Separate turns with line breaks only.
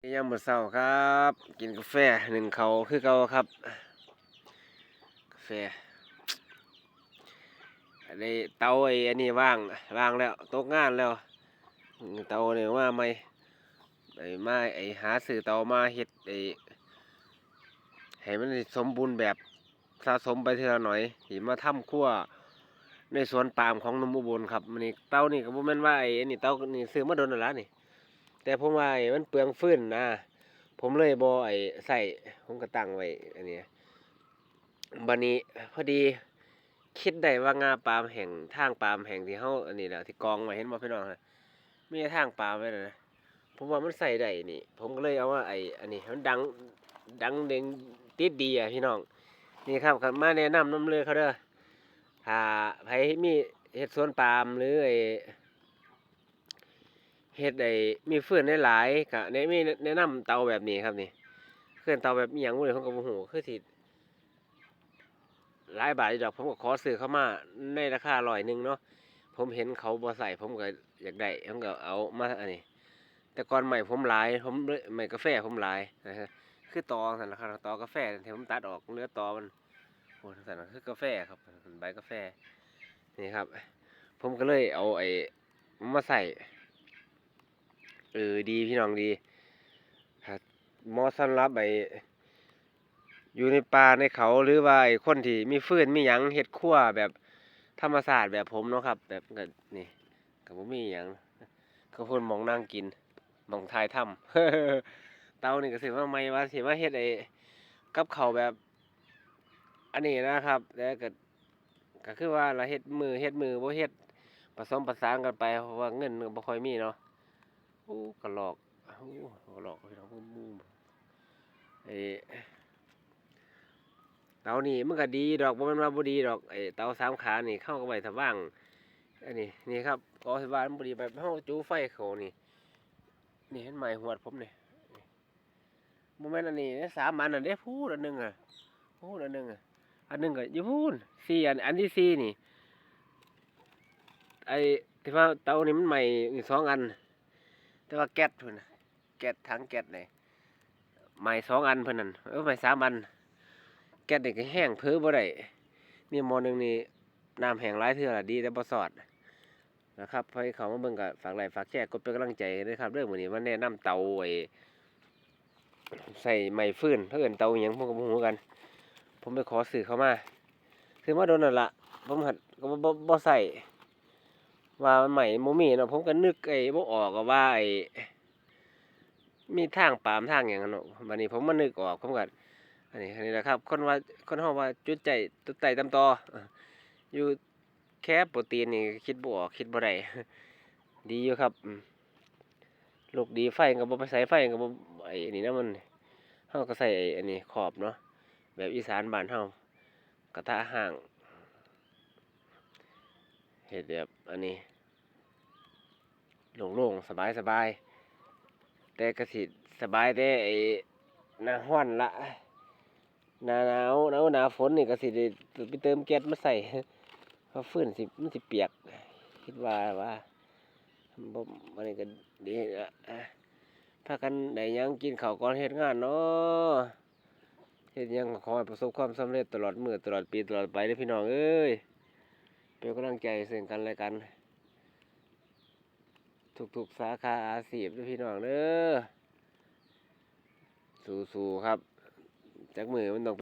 ยามมื้อเช้าครับ กินกาแฟหนึ่งเขาคือเก่าครับ กาแฟอันนี้เตาไอ้อันนี้ว่างว่างแล้วตกงานแล้วเตาเนี่ยว่าไม่ไอ้มาไอ้หาซื้อเตามาเฮ็ดไอ้ให้มันสมบูรณ์แบบสะสมไปเทื่อหน่อยสิมาทำครัวในสวนปาล์มของนุ่มอุบลครับมันนี่เตานี่ก็บ่แม่นว่าไอ้อันนี้เตานี่ซื้อมาโดนแล้วนี่ แต่ผมว่าไอ้มันเปลืองฟื้นนะ ผมเลยบอไอ้ใส่ผมก็ตั้งไว้อันนี้บันนี้พอดีคิดได้ว่างาปาล์มแห่งทางปาล์มแห่งที่เฮาอันนี้แหละที่กองไว้เห็นบ่พี่น้องนะมีทางปาล์มไว้นะผมว่ามันใส่ได้นี่ ผมก็เลยเอาว่าไอ้อันนี้มันดังดังเด้งติดดีอะพี่น้อง นี่ครับครับมาแนะนำน้ำเลยเขาเด้อถ้าใครมีเฮ็ดสวนปาล์มหรือไอ้ เฮ็ดได้มีฟืนได้หลายก็แนะมีแนะนำเตาแบบนี้ครับนี่เครื่องเตาแบบอีหยังบ่ได้ผมก็บ่ฮู้คือสิหลายบาทอยู่ดอกผมก็ขอซื้อเข้ามาในราคาร้อยหนึงเนาะผมเห็นเขาบ่ใส่ผมก็อยากได้ผมก็เอามาอันนี้ แต่ก่อนใหม่ผมหลาย ผมเลยใหม่กาแฟผมหลายนะฮะคือตอสั่นละครับตอกาแฟที่ผมตัดออกเหลือตอมันโอ้สั่นคือกาแฟครับใบกาแฟนี่ครับ ผมก็เลยเอาไอ้มาใส่ เออดีพี่น้องดีครับเหมอสำหรับไออยู่ในป่าในเขาหรือว่าไอ้คนที่มีฟืนมีหยังเฮ็ดครัวแบบธรรมศาสตร์แบบผมเนาะครับ แบบก็นี่ก็บ่มีหยังก็พ่นมองนั่งกินมองทายถ้ำเตานี่ก็สิว่าใหม่ว่าสิมาเฮ็ดไอ้กับเขาแบบ อันนี้นะครับแล้วก็ก็คือว่าเราเฮ็ดมือเฮ็ดมือบ่เฮ็ดผสมประสานกันไปเพราะว่าเงินมันบ่ค่อยมีเนาะ โอ้กระหลอกโอ้กระหลอกพี่น้องมุมมุมไอเตานี่มันก็ดีดอกบ่ม่นว่าบ่ดีดอกไอเตาสามขานี่เข้าก็ไว้ถ้าว่างอันนี้นี่ครับก็สว่ามันบ่ดีแบบเฮาจูไฟเขานี่ นี่เห็นไหมหวดผมนี่บ่แม่นอันนี้สามอันอันเด้พูดอันหนึงอะพูดอันหนึงอะอันหนึงก็อยู่พูนสี่อันอันที่สี่นี่ไอที่ว่าเตานี่มันใหม่สองอัน แต่ว่าแก๊สเพิ่นนะแก๊สถังแก๊สนี่ใหม่สองอันเพิ่นนั่นเออใหม่สามอัน แก๊สนี่ก็แห้งเพ้อบ่ได้นี่มอหนึงนี่น้ำแห้งหลายเทื่อละดีแต่บ่สอดนะครับใครเขามาเบิ่งก็ฝากไลค์ฝากแชร์กดเป็นกำลังใจด้วยครับเรื่องมื้อนี้มาแนะนำเตาไอ้ใส่ไม้ฟืนเพิ่นเตาอิหยังผมก็บ่ฮู้กัน ผมไปขอซื้อเข้ามาซื้อมาโดนนั่นละผมหัดก็บ่บ่ใส่ ว่าใหม่โมมีเนาะผมก็นึกไอ้บ่ออกว่าไอ้มีทางปามทางอย่างนั้นเนาะบัดนี้ผมมานึกออกผมก็อันนี้อันนี้แหละครับคนว่าคนเฮาว่าจุดใจตุดไตตำตอออยู่แค่โปรตีนนี่คิดบ่ออกคิดบ่ได้ดีอยู่ครับลูกดีไฟก็บ่ไปใส่ไฟก็บ่ไอ้นี่นะมันเฮาก็ใส่ไอ้อันนี้ขอบเนาะแบบอีสานบ้านเฮากระทะห่าง เฮ็ดแบบอันนี้โล่งๆสบายสบายๆแต่ก็สิสบายแต่ไอ้หน้าร้อนละหน้าหนาวหนาวหนาฝนนี่ก็สิได้ไปเติมแก๊สมาใส่เพราะฟืนสิมันสิเปียก คิดว่าว่าบ่มันนี่ก็ดีละพากันได้ยังกินข้าวก่อนเฮ็ดงานเนาะเฮ็ดยังขอให้ประสบความสำเร็จตลอดมื้อตลอดปีตลอดไปเด้อพี่น้องเอ้ย เป็นกำลังใจซึ่งกันและกัน ทุกๆสาขาอาชีพเด้อพี่น้องเด้อสู้ๆครับจักมือมันต้อง